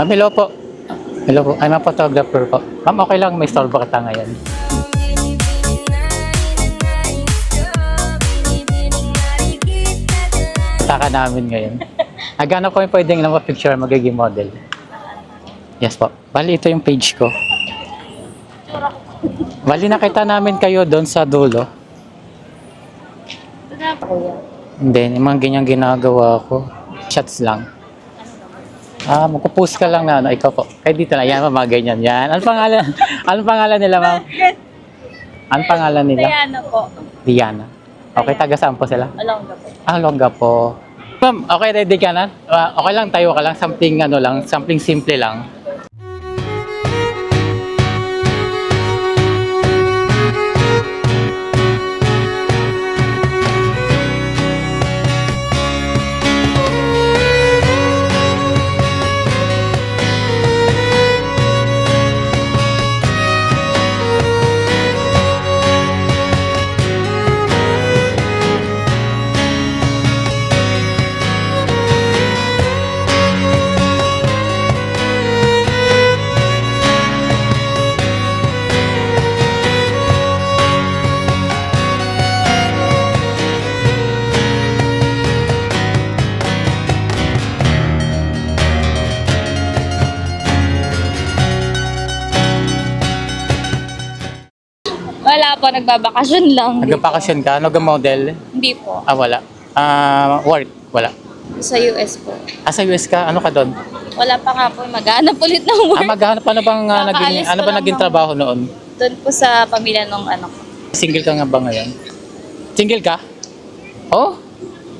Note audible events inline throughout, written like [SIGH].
Ma'am, hello po. Hello po. I'm a photographer po. Ma'am, okay lang. May store ba kita ngayon? Taka namin ngayon. Naghanap ko yung pwedeng lang picture magiging model. Yes po. Bali, ito yung page ko. Bali, nakita namin kayo doon sa dulo. Hindi, yung mga ganyan ginagawa ko. Shots lang. Ah, magpo-post ka lang na ano, ikaw po. Kaya dito na, yan, mga ganyan, yan. Ano pangalan? [LAUGHS] Ano pangalan nila, ma'am? [LAUGHS] Ano pangalan nila? Diana po. Diana. Okay, taga saan po sila? Alongga po. Ah, Longga po. Ma'am, okay, ready ka na? Ah, okay lang, tayo ka lang. Something, ano lang, something simple lang. Wala po, nagbabakasyon lang. Nagpa-vacation ka? Nag-model? Hindi po. Ah, wala. Ah, work? Wala. Sa US po. Ah, sa US ka? Ano ka doon? Wala pa nga po, maghanap ulit ng Ah, work. maghanap ano bang ah, naging, ano ba naging ng- trabaho noon? Doon po sa pamilya nung ano ko. Single ka nga ba ngayon? Single ka? Oh?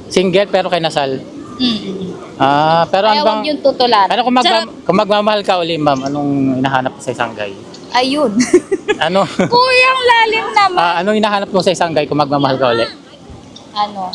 Single pero kay Nasal? Mm. Ah, pero Kaya ano bang... huwag yung tutulan. Ano kung, magma- kung magmamahal ka uli, ma'am, anong hinahanap sa isang guy? Ayun. [LAUGHS] Ano? Kuya, ang lalim naman. ah, anong hinahanap mo sa isang guy kung magmamahal ka uli? ano?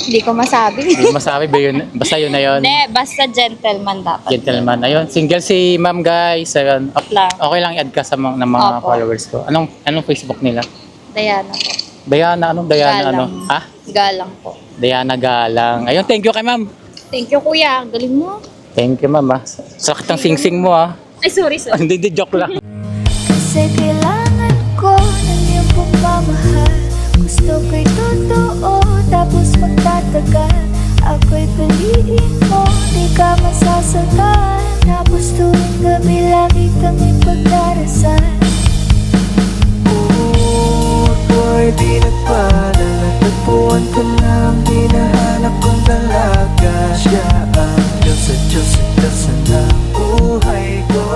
Hindi ko masabi. Hindi mo masabi ba yun? Basta yun na yun. Hindi, basta gentleman dapat. Gentleman. Ayun, single si ma'am guys. Ayun. Okay, Lang. okay lang i-add ka sa mga, ng mga Opo. followers ko. Anong anong Facebook nila? Diana po. Diana, anong Diana, Galang. ano? Ha? Galang po. Diana Galang. Ayun, thank you kay ma'am. Thank you, kuya. Galing mo. Thank you, ma'am. ah. Sakit ng sing-sing mo, ah. Ay, sorry, sorry. Hindi, di joke lang. Kasi kailangan ko ng iyong pagmamahal Gusto ko'y totoo, tapos magtatagal Ako'y piliin mo, di ka masasakal Tapos tuwing gabi, lagi kami pagdarasal Ako'y di nagpala Natagpuan ko na ang hinahanap kong dalaga Siya ang Diyos ang kasalabuhay ko